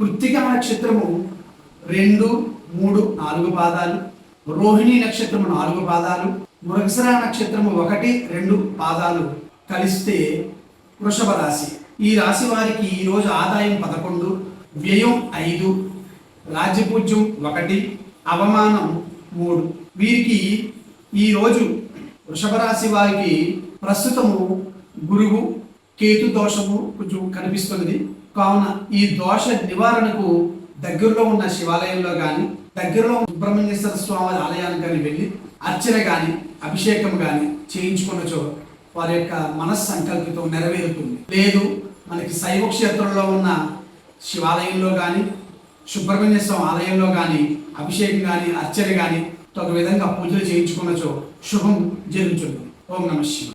కృత్తిక నక్షత్రము రెండు మూడు నాలుగు పాదాలు రోహిణి నక్షత్రము నాలుగు పాదాలు మృగసర నక్షత్రము ఒకటి రెండు పాదాలు కలిస్తే వృషభ రాశి. ఈ రాశి వారికి ఈరోజు ఆదాయం పదకొండు వ్యయం ఐదు రాజ్యపూజ్యం ఒకటి అవమానం మూడు. వీరికి ఈరోజు వృషభ రాశి వారికి ప్రస్తుతము గురువు కేతు దోషము కొంచెం కనిపిస్తున్నది. కావున ఈ దోష నివారణకు దగ్గరలో ఉన్న శివాలయంలో కానీ దగ్గరలో సుబ్రహ్మణ్యేశ్వర స్వామి ఆలయానికి కానీ వెళ్ళి అర్చన కానీ అభిషేకం కానీ చేయించుకున్నచో వారి యొక్క మనస్సంకల్పితం నెరవేరుతుంది. లేదు మనకి శైవ క్షేత్రంలో ఉన్న శివాలయంలో కానీ సుబ్రహ్మణ్య స్వామి ఆలయంలో కానీ అభిషేకం కానీ అర్చన కానీ ఒక విధంగా పూజలు చేయించుకున్నచో శుభం జరుగుతుంది. ఓం నమ శివ